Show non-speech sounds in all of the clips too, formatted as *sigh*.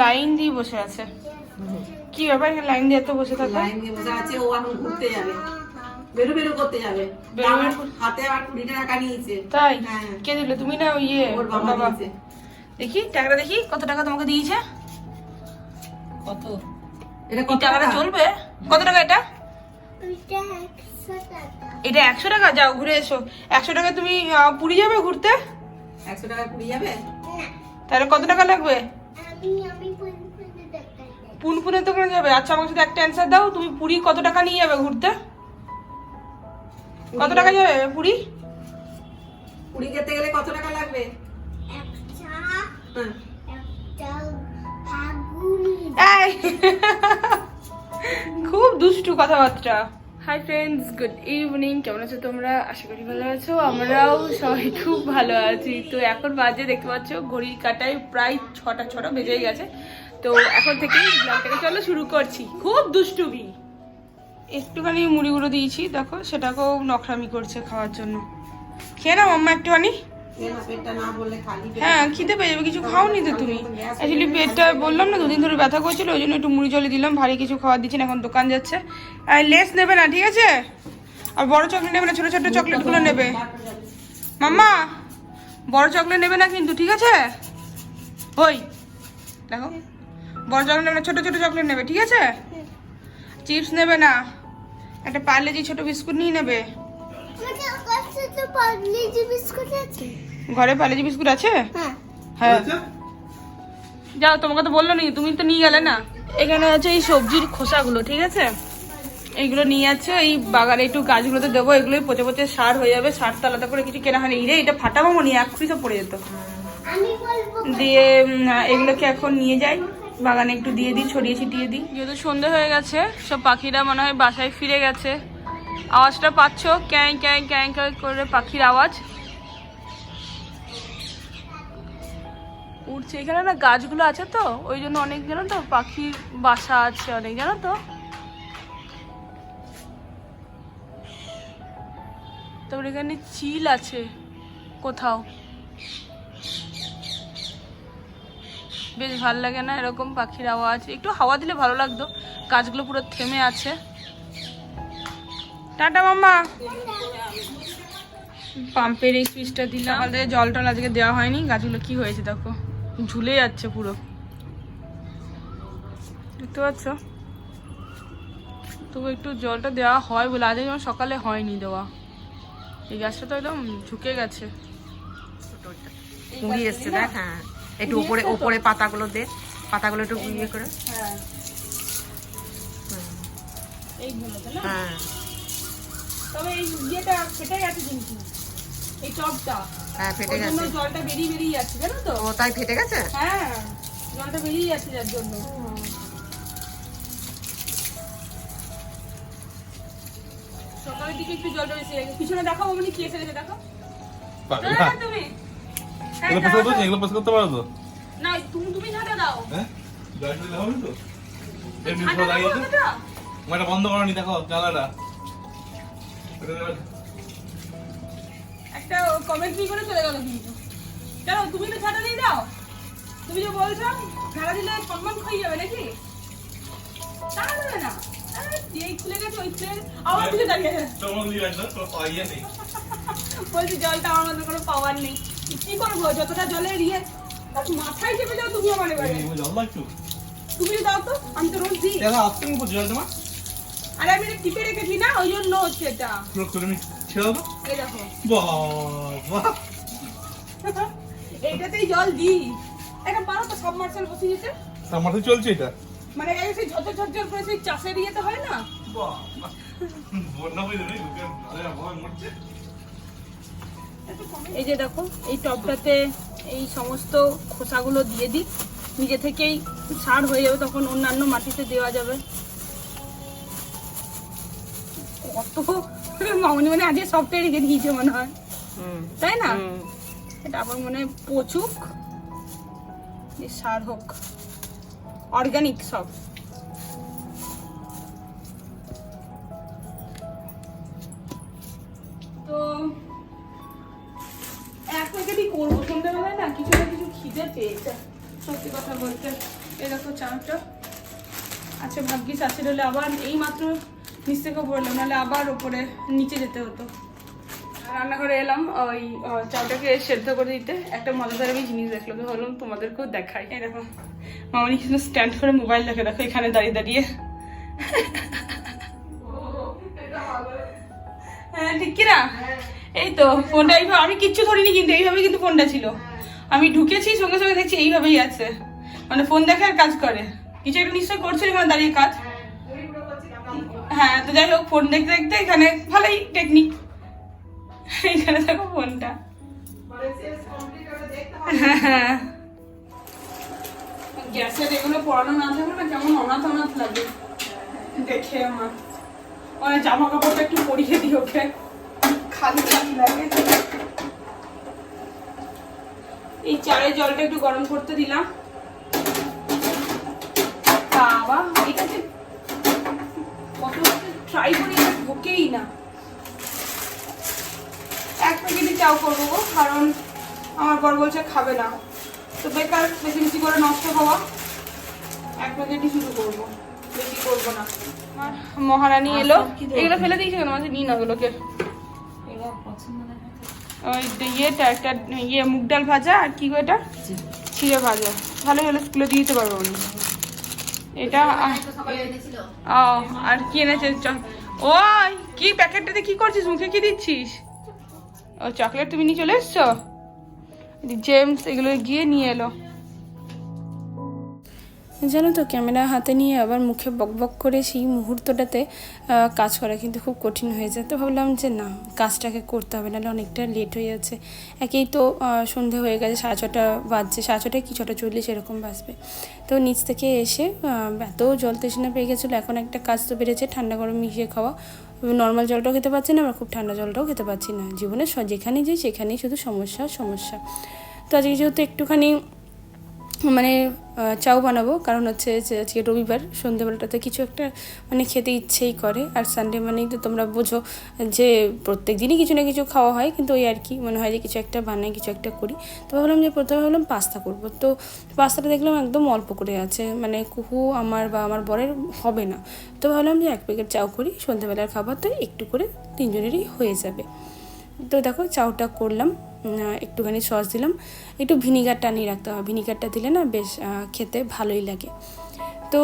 Line দিয়ে বসে আছে। কি ব্যাপার এখানে লাইন দিয়ে এত বসে থাকো? লাইন দিয়ে বসে আছে ও এখন ঘুরতে যাবে। বেরো বেরো করতে যাবে। হাতে আবার কুড়ি টাকা নিয়েছে। তাই? হ্যাঁ। কে দিলে? তুমি না ওই ইয়ে ওর বাবা বাবা? দেখি টাকাটা দেখি কত টাকা তোমাকে দিয়েছে? কত? এটা কত টাকাটা টাকা? চলবে? কত টাকা এটা? একশো টাকা। এটা একশো টাকা? যাও ঘুরে এসো। একশো টাকা তুমি পুরী যাবে ঘুরতে? একশো টাকা কুড়ি যাবে? তাহলে কত টাকা লাগবে? আমি আমি ফোন করে দেখাই পুনপুনে তো করে যাবে? আচ্ছা আমাকে শুধু একটা অ্যান্সার দাও। তুমি পুরী কত টাকা নিয়ে যাবে ঘুরতে? কত টাকা যাবে পুরী? কুড়ি যেতে গেলে কত টাকা লাগবে! *laughs* খুব দুষ্টু কথাবার্তা। হাই ফ্রেন্ডস গুড ইভিনিং কেমন আছো তোমরা? আশা করি ভালো আছো। আমরাও সবাই খুব ভালো আছি। তো এখন বাজে, দেখতে পাচ্ছ, ঘড়ির কাটায় প্রায় ছটা ছটা বেজে গেছে। তো এখন থেকে চলো শুরু করছি। খুব দুষ্টুবি একটুখানি মুড়িগুলো দিয়েছি, দেখো, সেটাকেও নখরামি করছে খাওয়ার জন্য। খেয়ে নাও, আম্মা, একটুখানি। এ না, পেটটা না বললে খালি পেটে- হ্যাঁ খিদে পেয়ে যাবে কিছু খাওনি তো তুমি। অ্যাকচুয়ালি পেটটা বললাম না দুদিন ধরে ব্যথা করছিল ওই জন্য একটু মুড়ি জলে দিলাম ভারী কিছু খাওয়ার দিচ্ছি না এখন দোকান যাচ্ছে। আর লেস নেবে না ঠিক আছে? আর বড় চকলেট নেবে না ছোট ছোট চকলেটগুলো নেবে। মাম্মা বড় চকলেট নেবে না কিন্তু ঠিক আছে? ওই দেখো। বড় চকলেট নেবে না ছোট ছোট চকলেট নেবে ঠিক আছে? চিপস নেবে না। একটা পার্লেজি ছোট বিস্কুট নিয়ে নেবে। বিস্কুট আছে। ঘরে পার্লেজি বিস্কুট আছে? হ্যাঁ। হ্যাঁ। যাও তোমাকে তো বলল নি তুমি তো নিয়ে গেলে না। এখানে আছে এই সবজির খোসাগুলো ঠিক আছে? এইগুলো নিয়ে যাচ্ছে এই বাগানে একটু গাছগুলোতে দেবো এগুলোই পচে পচে সার হয়ে যাবে সার তো আলাদা করে কিছু কেনা হয়নি। রে এটা ফাটাবো মনি এক সব পড়ে যেত। দিয়ে এগুলোকে এখন নিয়ে যাই। বাগানে একটু দিয়ে দিই ছড়িয়ে ছিটিয়ে দিই। যেহেতু সন্ধে হয়ে গেছে সব পাখিরা মনে হয় বাসায় ফিরে গেছে। আওয়াজটা পাচ্ছ? ক্যাং ক্যাং ক্যাং ক্যাং করে পাখির আওয়াজ। উঠছে এখানে না গাছগুলো আছে তো, ওই জন্য অনেক জানো তো পাখির বাসা আছে অনেক, জানো তো? তারপর এখানে চিল আছে কোথাও। বেশ ভালো লাগে না এরকম পাখির আওয়াজ। একটু হাওয়া দিলে ভালো লাগতো, গাছগুলো পুরো থেমে আছে। Tata mamma. পাম্পের এই সুইচটা দিলাম। আমাদের জল টল আজকে দেওয়া হয়নি, গাছগুলো কি হয়েছে দেখো। ঝুলে যাচ্ছে পুরো। দেখতে পাচ্ছ? তবু একটু জলটা দেওয়া হয় বলে আজকে যেমন সকালে হয়নি দেওয়া। এই গাছটা তো একদম ঝুঁকে গেছে। কুড়ি এসছে দেখ হ্যাঁ। একটু উপরে উপরে পাতাগুলো দে। পাতাগুলো একটু ইয়ে করে। হ্যাঁ হ্যাঁ। তবে এই ইয়েটা ফেটে গেছে কিন্তু। এই টপটা হ্যাঁ ফেটে গেছে। জলটা বেরিয়ে বেরিয়ে যাচ্ছে জানো তো? ও তাই ফেটে গেছে? হ্যাঁ জলটা বেরিয়ে যাচ্ছে যার জন্য। সকালের দিকে একটু জলটা বেশি লাগে। পিছনে দেখো অমনি কি এসে গেছে দেখো হ্যাঁ, তুমি। হ্যাঁ, এগুলো দাও, পছন্দ এগুলো পছন্দ করতে পারো তো? না তুমি তুমি ঝাঁটা দাও। হ্যাঁ? তো। এমনি দাও। বন্ধ করনি দেখো জানালাটা ওটা এবার- একটা কমেন্ট কি করে চলে গেল কিন্তু। কেন তুমি তো ঝাঁটা দিয়ে দাও? তুমি যে বলছো ঝাড়া দিলে সম্মান খাই যাবে নাকি? তা দেবে না। আরে, যেই খুলে গেছে ওই খুলে আবার কিছু দাঁড়িয়ে আছে। চমক দিয়ে রাখবে, কোনো পাইয়ে নেই। বলছি জলটা আমার মধ্যে কোনো পাওয়ার নেই। কি করব? যতটা জলের ইয়ে মাথায় চেপে যাও তুমি আমার এবারে। তুমি দাও তো আমি তো রোজ দিই। জলটা মা? আরে আমি টিপে রেখেছি না ওই জন্য হচ্ছে এটা। ছেড়ে দাও। এই দেখো। বাবা! *laughs* এইটাতেই জল দিই। এটা পারো তো সব মার্শাল বসিয়ে দিতে? চলছে এটা? মানে এই সেই ঝরঝর ঝরঝর করে সেই চাষের ইয়েতে হয় না? বাবা! বন্যা হয়ে যাবে, লোকে ভালো মরছে। এই যে দেখো এই টবটাতে এই সমস্ত খোসাগুলো দিয়ে দিই। নিজে থেকেই সার হয়ে যাবে তখন অন্যান্য মাটিতে দেওয়া যাবে। কত মামনি মানে আজকে সবটাই রেখে দিয়েছে মনে হয়। তাই না। এটা আমার মনে হয় পচুক সার হোক। অর্গানিক সব। তো এক প্যাকেটই করব সন্ধ্যাবেলায় না কিছু না কিছু খিদে পেয়েছে। সত্যি কথা বলতে দেখো চানাটা। আচ্ছা ভাগ্যিস আছে আবার এই মাত্র নিচ থেকে পড়লাম নাহলে আবার ওপরে নিচে যেতে হতো। রান্নাঘরে এলাম, ওই চাউটাকে সেদ্ধ করে দিতে। একটা মজাদার আমি জিনিস দেখল তো ভাবলাম তোমাদেরকেও দেখাই। এই দেখো, মামনি কিন্তু স্ট্যান্ড করে মোবাইল দেখে, দেখো এখানে দাঁড়িয়ে দাঁড়িয়ে। হ্যাঁ ঠিক এই তো, ফোনটা এইভাবে, আমি কিচ্ছু ধরিনি কিন্তু এইভাবে কিন্তু ফোনটা ছিল। আমি ঢুকেছি, সঙ্গে সঙ্গে দেখছি এইভাবেই আছে। মানে ফোন দেখে আর কাজ করে। কিছু একটা নিশ্চয়ই করছিল এখানে দাঁড়িয়ে কাজ। হ্যাঁ তো যাই হোক ফোন দেখতে দেখতে এখানে ভালোই টেকনিক এখানে দেখো ফোনটা হ্যাঁ গ্যাসের এগুলো পড়ানো না থাকলে না কেমন অনাথ অনাথ লাগে। দেখে আমার। মানে জামা কাপড়টা একটু পরিয়ে দিই ওকে। খালি খালি লাগে। এই চায়ের জলটা একটু গরম করতে দিলাম। বাবা, এটা ট্রাই করি এটা ঢোকেই না। এক প্যাকেটই চাও করব গো, কারণ আমার বর বলছে খাবে না। তো বেকার বেশি বেশি করে নষ্ট হওয়া এক প্যাকেটই শুরু করব। বেশি করব না। আমার মহারানী এলো। এগুলো ফেলে দিয়েছে কেন? মাঝে নিই না ওগুলোকে ওই ইয়েটা একটা ইয়ে মুগ ডাল ভাজা আর কি গো এটা? ভাজা। ভালো হলে স্কুলে দিয়ে দিতে পারব উনি এটা আর কি এনেছে? ওই কি প্যাকেটটাতে কি করছিস? মুখে কি দিচ্ছিস? ও চকলেট তুমি নিয়ে চলে এসছো? জেমস এগুলো গিয়ে নিয়ে এলো। জানো তো, ক্যামেরা হাতে নিয়ে আবার মুখে বকবক করে সেই মুহূর্তটাতে কাজ করা কিন্তু খুব কঠিন হয়ে যায়। তো ভাবলাম যে না, কাজটাকে করতে হবে, নাহলে অনেকটা লেট হয়ে যাচ্ছে। একেই তো সন্ধে হয়ে গেছে, সাড়ে ছটা বাজছে, সাড়ে ছটায় কি, ছটা চল্লিশ এরকম বাজবে। তো নিচ থেকে এসে এত জল তৃষ্ণা পেয়ে গেছিল, এখন একটা কাজ তো বেড়েছে, ঠান্ডা গরম মিশিয়ে খাওয়া। নর্মাল জলটাও খেতে পারছি না, আবার খুব ঠান্ডা জলটাও খেতে পারছি না। জীবনে যেখানেই যাই, সেখানেই শুধু সমস্যা সমস্যা। তো আজকে যেহেতু একটুখানি মানে চাউ বানাবো। কারণ হচ্ছে যে আজকে রবিবার, সন্ধ্যেবেলাটাতে কিছু একটা মানে খেতে ইচ্ছেই করে। আর সানডে মানেই তো তোমরা বোঝো যে প্রত্যেক দিনই কিছু না কিছু খাওয়া হয়। কিন্তু ওই আর কি, মনে হয় যে কিছু একটা বানাই, কিছু একটা করি। তো ভাবলাম যে প্রথমে ভাবলাম পাস্তা করব। তো পাস্তাটা দেখলাম একদম অল্প করে আছে। মানে কুহু আমার বা আমার বরের হবে না। তো ভাবলাম যে এক প্যাকেট চাউ করি। সন্ধ্যেবেলার খাবার তো একটু করে তিনজনেরই হয়ে যাবে। তো দেখো চাউটা করলাম একটুখানি সস দিলাম। একটু ভিনিগারটা নিয়ে রাখতে হবে। ভিনিগারটা দিলে না বেশ খেতে ভালোই লাগে। তো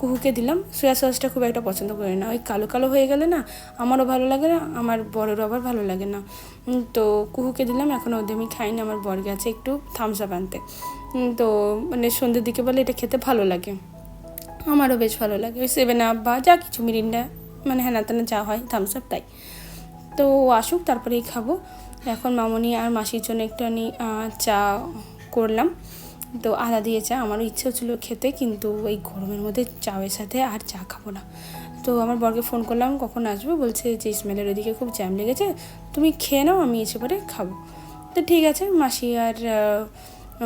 কুহুকে দিলাম। সোয়া সসটা খুব একটা পছন্দ করে না। ওই কালো কালো হয়ে গেলে না আমারও ভালো লাগে না, আমার বড়েরও আবার ভালো লাগে না। তো কুহুকে দিলাম। এখন ওদের আমি খাই না আমার বর গেছে একটু থামস আপ আনতে। তো মানে সন্ধ্যের দিকে বলে এটা খেতে ভালো লাগে। আমারও বেশ ভালো লাগে। ওই সেভেন আপ বা যা কিছু, মিরিন্ডা মানে হ্যানা তেনা যা হয় থামস আপ তাই। তো ও আসুক তারপরেই খাব। এখন মামনি আর মাসির জন্য একটুখানি আহ, চা করলাম। তো আদা দিয়ে চা আমারও ইচ্ছেও ছিল খেতে কিন্তু এই গরমের মধ্যে চায়ের সাথে আর চা খাব না। তো আমার বরকে ফোন করলাম কখন আসবে? বলছে যে ইসমাইলের ওদিকে খুব জ্যাম লেগেছে তুমি খেয়ে নাও আমি এসে পরে খাব। তো ঠিক আছে মাসি আর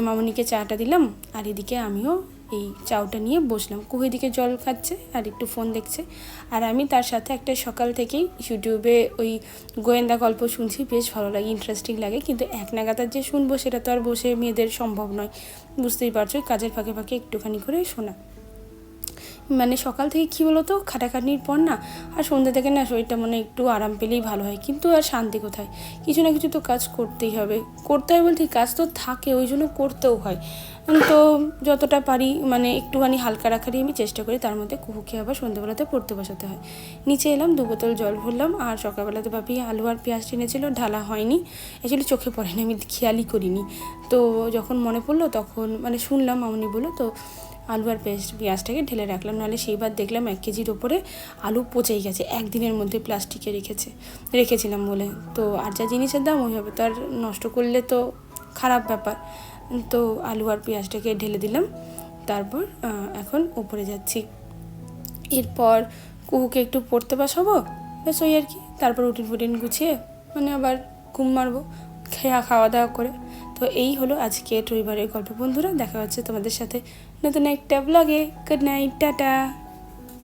মামনিকে চাটা দিলাম আর এদিকে আমিও এই চাউটা নিয়ে বসলাম। কুহি দিকে জল খাচ্ছে আর একটু ফোন দেখছে। আর আমি তার সাথে একটা সকাল থেকেই ইউটিউবে ওই গোয়েন্দা গল্প শুনছি, বেশ ভালো লাগে ইন্টারেস্টিং লাগে। কিন্তু এক নাগাতার যে শুনব সেটা তো আর বসে মেয়েদের সম্ভব নয়। বুঝতেই পারছ, কাজের ফাঁকে ফাঁকে একটুখানি করে শোনা। মানে সকাল থেকে কী বলো তো খাটাখাটনির পর না, আর সন্ধ্যা থেকে না শরীরটা মনে একটু আরাম পেলেই ভালো হয়। কিন্তু আর শান্তি কোথায়? কিছু না কিছু তো কাজ করতেই হবে। করতে হয় বলতে কাজ তো থাকে, ওই জন্য করতেও হয়। তো যতটা পারি মানে একটুখানি হালকা রাখারই আমি চেষ্টা করি, তার মধ্যে কুহুকে আবার সন্ধ্যেবেলাতে পড়তে বসাতে হয়। নিচে এলাম, দু বোতল জল ভরলাম, আর সকালবেলাতে ভাবি আলু আর পেঁয়াজ টেনেছিল ঢালা হয়নি। অ্যাকচুয়ালি চোখে পড়েনি, আমি খেয়ালই করিনি। তো যখন মনে পড়ল, তখন মানে শুনলাম মামনি বলল, তো আলু আর পেঁয়াজ পেঁয়াজটাকে ঢেলে রাখলাম, নাহলে সেইবার দেখলাম এক কেজির ওপরে আলু পচেই গেছে, একদিনের মধ্যে প্লাস্টিকে রেখেছে, রেখেছিলাম বলে। তো আর যা জিনিসের দাম, ওইভাবে তো আর নষ্ট করলে তো খারাপ ব্যাপার। তো আলু আর পেঁয়াজটাকে ঢেলে দিলাম, তারপর এখন উপরে যাচ্ছি। এরপর কুহুকে একটু পড়তে বসাবো, ব্যাস ওই আর কি। তারপর রুটিন ফুটিন গুছিয়ে মানে আবার ঘুম মারবো, খেয়া খাওয়া দাওয়া করে। তো এই হলো আজকে রবিবারের গল্প। বন্ধুরা, দেখা হচ্ছে তোমাদের সাথে নতুন একটা ব্লগে গুড নাইট টাটা।